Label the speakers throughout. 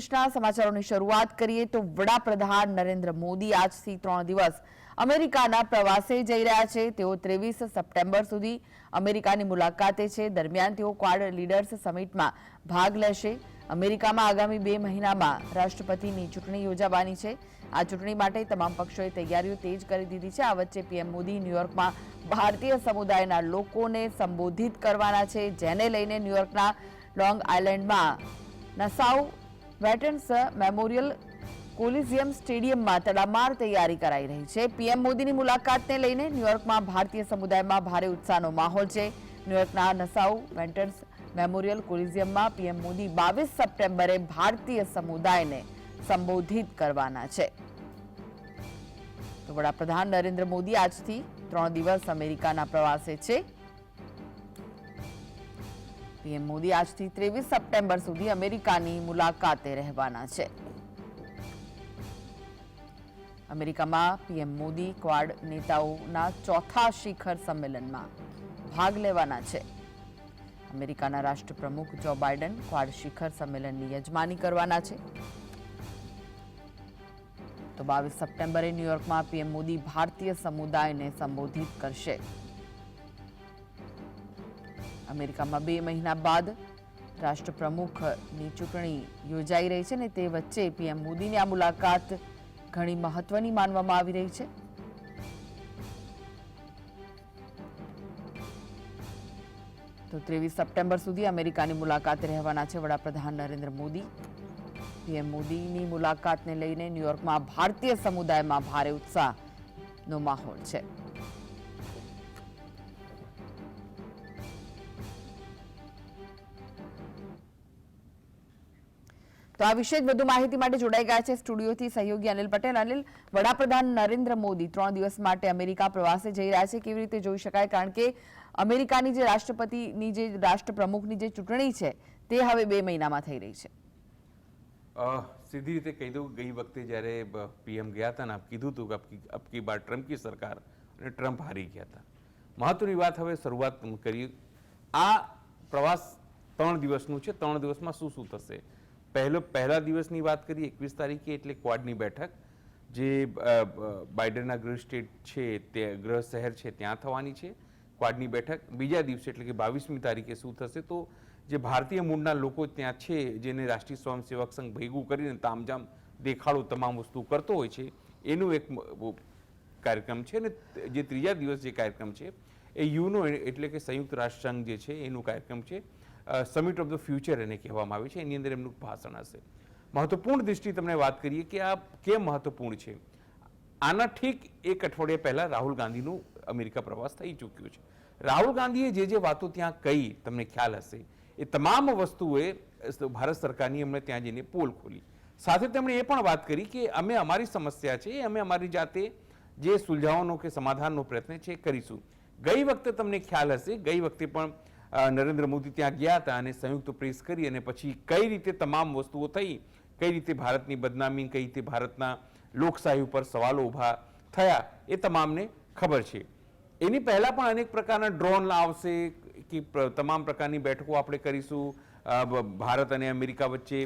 Speaker 1: કૃષ્ણા સમાચારોની શરૂઆત કરીએ તો વડાપ્રધાન નરેન્દ્ર મોદી આજથી ત્રણ દિવસ અમેરિકાના પ્રવાસે જઈ રહ્યા છે. તેઓ ત્રેવીસ સપ્ટેમ્બર સુધી અમેરિકાની મુલાકાતે છે. દરમિયાન તેઓ ક્વાડ લીડર્સ સમિટમાં ભાગ લેશે. અમેરિકામાં આગામી બે મહિનામાં રાષ્ટ્રપતિની ચૂંટણી યોજાવાની છે. આ ચૂંટણી માટે તમામ પક્ષોએ તૈયારીઓ તેજ કરી દીધી છે. આ વચ્ચે પીએમ મોદી ન્યુયોર્કમાં ભારતીય સમુદાયના લોકોને સંબોધિત કરવાના છે. જેને લઈને ન્યુયોર્કના લોંગ આઇલેન્ડમાં નસાઉ વેટન્સ મેમોરિયલ કોલિઝિયમ સ્ટેડિયમમાં તડામાર તૈયારી કરાઈ રહી છે. પીએમ મોદીની મુલાકાતને લઈને ન્યુયોર્કમાં ભારતીય સમુદાયમાં ભારે ઉત્સાહનો માહોલ છે. ન્યુયોર્કના નસાઉ વેન્ટર્સ મેમોરિયલ કોલિઝિયમમાં પીએમ મોદી બાવીસ સપ્ટેમ્બરે ભારતીય સમુદાયને સંબોધિત કરવાના છે. તો વડાપ્રધાન નરેન્દ્ર મોદી આજથી ત્રણ દિવસ અમેરિકાના પ્રવાસે છે. પીએમ મોદી આજથી ત્રેવીસ સપ્ટેમ્બર સુધી અમેરિકાની મુલાકાતે રહેવાના છે. અમેરિકામાં પીએમ મોદી ક્વાડ નેતાઓના ચોથા શિખર સંમેલનમાં ભાગ લેવાના છે. અમેરિકાના રાષ્ટ્રપ્રમુખ જો બાઇડન ક્વાડ શિખર સંમેલનની યજમાની કરવાના છે. તો બાવીસ સપ્ટેમ્બરે ન્યુયોર્કમાં પીએમ મોદી ભારતીય સમુદાયને સંબોધિત કરશે. અમેરિકામાં બે મહિના બાદ રાષ્ટ્રપ્રમુખની ચૂંટણી યોજાઈ રહી છે ને તે વચ્ચે પીએમ મોદીની આ મુલાકાત ઘણી મહત્વની માનવામાં આવી રહી છે. તો ત્રેવીસ સપ્ટેમ્બર સુધી અમેરિકાની મુલાકાતે રહેવાના છે વડાપ્રધાન નરેન્દ્ર મોદી. પીએમ મોદીની મુલાકાતને લઈને ન્યુયોર્કમાં ભારતીય સમુદાયમાં ભારે ઉત્સાહનો માહોલ છે. તો આ વિશે જ વધુ માહિતી માટે જોડાઈ ગયા છે સ્ટુડિયોથી સહયોગી અનિલ પટેલ. અનિલ, વડાપ્રધાન નરેન્દ્ર મોદી ત્રણ દિવસ માટે અમેરિકા પ્રવાસે જઈ રહ્યા છે. કેવી રીતે જોઈ શકાય? કારણ કે અમેરિકાની જે રાષ્ટ્રપતિની જે રાષ્ટ્રપ્રમુખની જે ચૂંટણી છે, તે હવે બે મહિનામાં થઈ રહી છે.
Speaker 2: સીધી રીતે કહી દઉં, ગઈ વખતે જ્યારે પીએમ ગયા હતા ને આપ કીધું હતું કે અબકી અબકી બાર ટ્રમ્પ સરકાર અને ટ્રમ્પ હારી ગયા હતા. મહત્વની વાત હવે શરૂઆત કરી આ પ્રવાસ ત્રણ દિવસનું છે. ત્રણ દિવસમાં શું શું થશે? પહેલો, પહેલા દિવસની વાત કરીએ, એકવીસ તારીખે એટલે ક્વાડની બેઠક, જે બાઇડનના ગૃહ સ્ટેટ છે, તે ગૃહ શહેર છે, ત્યાં થવાની છે, ક્વાડની બેઠક. બીજા દિવસે એટલે કે બાવીસમી તારીખે શું થશે તો, જે ભારતીય મૂળના લોકો ત્યાં છે, જેને રાષ્ટ્રીય સ્વયંસેવક સંઘ ભેગું કરીને તામજામ દેખાડો તમામ વસ્તુ કરતો હોય છે, એનું એક કાર્યક્રમ છે અને જે ત્રીજા દિવસ જે કાર્યક્રમ છે એ યુનો એટલે કે સંયુક્ત રાષ્ટ્રસંઘ જે છે, એનું કાર્યક્રમ છે સમિટ ઓફ ધ ફ્યુચર એને કહેવામાં આવે છે. એની અંદર એમનું ભાષણ હશે. મહત્વપૂર્ણ દૃષ્ટિ તમને વાત કરીએ કે આ કેમ મહત્વપૂર્ણ છે? આના ઠીક એક અઠવાડિયા પહેલા રાહુલ ગાંધીનું અમેરિકા પ્રવાસ થઈ ચૂક્યો છે. રાહુલ ગાંધીએ જે જે વાતો ત્યાં કહી, તમને ખ્યાલ હશે, એ તમામ વસ્તુએ ભારત સરકારની એમણે ત્યાં જઈને પોલ ખોલી. સાથે તેમણે એ પણ વાત કરી કે અમે અમારી સમસ્યા છે, અમે અમારી જાતે જે સુલઝાવવાનો કે સમાધાનનો પ્રયત્ન છે કરીશું. ગઈ વખતે તમને ખ્યાલ હશે, ગઈ વખતે પણ નરેન્દ્ર મોદી ત્યાં ગયા હતા અને સંયુક્ત પ્રેસ કરી અને પછી કઈ રીતે તમામ વસ્તુઓ થઈ, કઈ રીતે ભારતની બદનામી, કઈ રીતે ભારતના લોકશાહી ઉપર સવાલો ઊભા થયા, એ તમામને ખબર છે. એની પહેલાં પણ અનેક પ્રકારના ડ્રોન આવશે કે તમામ પ્રકારની બેઠકો આપણે કરીશું. ભારત અને અમેરિકા વચ્ચે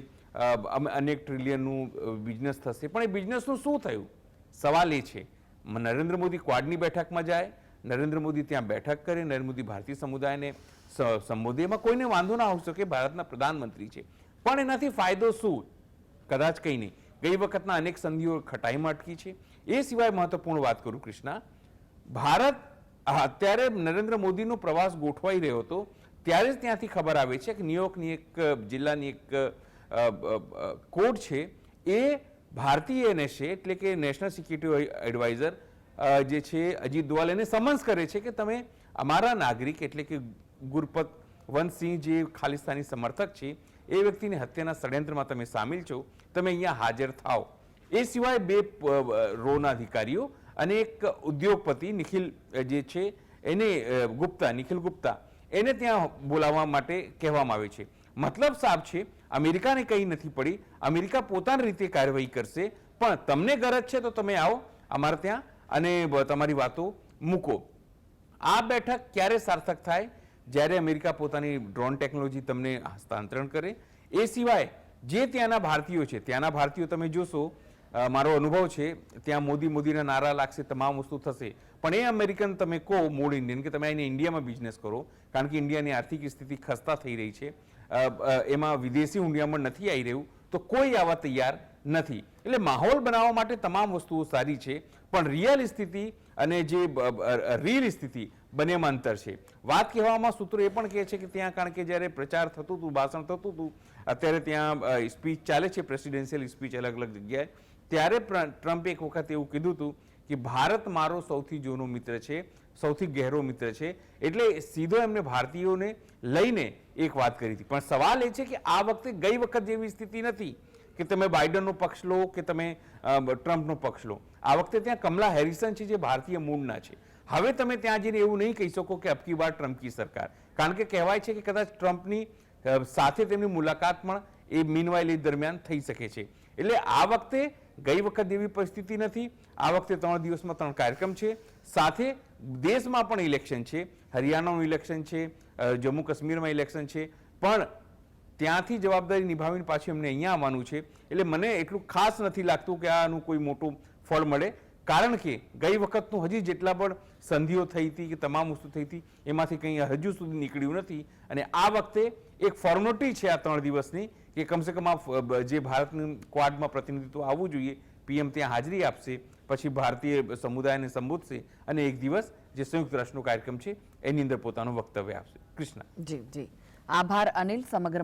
Speaker 2: અનેક ટ્રિલિયનનું બિઝનેસ થશે. પણ એ બિઝનેસનું શું થયું? સવાલ એ છે. નરેન્દ્ર મોદી ક્વાડની બેઠકમાં જાય નરેન્દ્ર મોદી ત્યાં બેઠક કરે, નરેન્દ્ર મોદી ભારતીય સમુદાયને સંબોધે. એમાં કોઈને વાંધો ના આવશે કે ભારતના પ્રધાનમંત્રી છે. પણ એનાથી ફાયદો શું? કદાચ કંઈ નહીં. ગઈ વખતના અનેક સંધિઓ ખટાઈમાં અટકી છે. એ સિવાય મહત્વપૂર્ણ વાત કરું, કૃષ્ણા. ભારત અત્યારે નરેન્દ્ર મોદીનો પ્રવાસ ગોઠવાઈ રહ્યો હતો. ત્યારે જ ત્યાંથી ખબર આવે છે કે ન્યુયોર્કની એક, જિલ્લાની એક કોર્ટ છે. એ ભારતીય એનએસએ એટલે કે નેશનલ સિક્યુરિટી એડવાઇઝર જે છે, અજીત દોવાલ એને સમન્સ કરે છે કે તમે અમારા નાગરિક એટલે કે ગુરપત વંતસિંહ જે ખાલિસ્તાની સમર્થક છે, એ વ્યક્તિની હત્યાના ષડયંત્રમાં તમે સામેલ છો, તમે અહીંયા હાજર થાઓ. એ સિવાય બે રોના અધિકારીઓ અને એક ઉદ્યોગપતિ નિખિલ જે છે, એને ગુપ્તા, નિખિલ ગુપ્તા, એને ત્યાં બોલાવવા માટે કહેવામાં આવે છે. મતલબ સાફ છે, અમેરિકાને કંઈ નથી પડી, અમેરિકા પોતાની રીતે કાર્યવાહી કરશે, પણ તમને ગરજ છે તો તમે આવો, અમારે ત્યાં અને તમારી વાતો મૂકો. આ બેઠક ક્યારે સાર્થક થાય? જ્યારે અમેરિકા પોતાની ડ્રોન ટેકનોલોજી તમને હસ્તાંતરણ કરે. એ સિવાય જે ત્યાંના ભારતીયો છે, ત્યાંના ભારતીયો તમે જોશો મારો અનુભવ છે, ત્યાં મોદી મોદીના નારા લાગશે, તમામ વસ્તુ થશે. પણ એ અમેરિકન તમે કહો, મૂળ ઇન્ડિયન, કે તમે એને ઇન્ડિયામાં બિઝનેસ કરો, કારણ કે ઇન્ડિયાની આર્થિક સ્થિતિ ખસ્તા થઈ રહી છે. એમાં વિદેશી ઊંડિયામણ નથી આવી રહ્યું. તો કોઈ આવા તૈયાર નથી. એટલે માહોલ બનાવવા માટે તમામ વસ્તુઓ સારી છે, પણ રિયલ સ્થિતિ અને જે રીલ સ્થિતિ બંનેમાં અંતર છે. વાત કહેવામાં સૂત્રો એ પણ કહે છે કે ત્યાં, કારણ કે જ્યારે પ્રચાર થતું હતું, ભાષણ થતું હતું, અત્યારે ત્યાં સ્પીચ ચાલે છે પ્રેસિડેન્શિયલ સ્પીચ અલગ અલગ જગ્યાએ. ત્યારે ટ્રમ્પે એક વખત એવું કીધું હતું કે, ભારત મારો સૌથી જૂનો મિત્ર છે સૌથી ગહેરો મિત્ર છે. એટલે સીધો એમને ભારતીયોને લઈને એક વાત કરી હતી. પણ સવાલ એ છે કે આ વખતે ગઈ વખત જેવી સ્થિતિ નથી કે તમે બાઇડનનો પક્ષ લો કે તમે ટ્રમ્પનો પક્ષ લો. આ વખતે ત્યાં કમલા હેરિસન છે જે ભારતીય મૂળના છે. હવે તમે ત્યાં જઈને એવું નહીં કહી શકો કે અબકી બાર ટ્રમ્પકી સરકાર. કારણ કે કહેવાય છે કે કદાચ ટ્રમ્પની સાથે તેમની મુલાકાત પણ એ મીનવાઇલ એ દરમિયાન થઈ શકે છે. એટલે આ વખતે ગઈ વખત જેવી પરિસ્થિતિ નથી. આ વખતે ત્રણ દિવસમાં ત્રણ કાર્યક્રમ છે. સાથે દેશમાં પણ ઇલેક્શન છે. હરિયાણાનું ઇલેક્શન છે. જમ્મુ કાશ્મીરમાં ઇલેક્શન છે. પણ ત્યાંથી જવાબદારી નિભાવીને પાછી અમને અહીંયા આવવાનું છે. એટલે મને એટલું ખાસ નથી લાગતું કે આનું કોઈ મોટું ફળ મળે. કારણ કે ગઈ વખતનું હજી જેટલા પણ સંધિઓ થઈ હતી કે તમામ વસ્તુ થઈ હતી, એમાંથી કંઈ હજુ સુધી નીકળ્યું નથી. અને આ વખતે એક ફોર્મોલિટી છે આ ત્રણ દિવસની કે કમસે કમ આ જે ભારતનું ક્વાડમાં પ્રતિનિધિત્વ આવવું જોઈએ, પીએમ ત્યાં હાજરી આપશે, પછી ભારતીય સમુદાયને સંબોધશે અને એક દિવસ જે સંયુક્ત રાષ્ટ્રનો કાર્યક્રમ છે, એની અંદર પોતાનું વક્તવ્ય આપશે. કૃષ્ણ.
Speaker 1: જી જી. આભાર અનિલ, સમગ્ર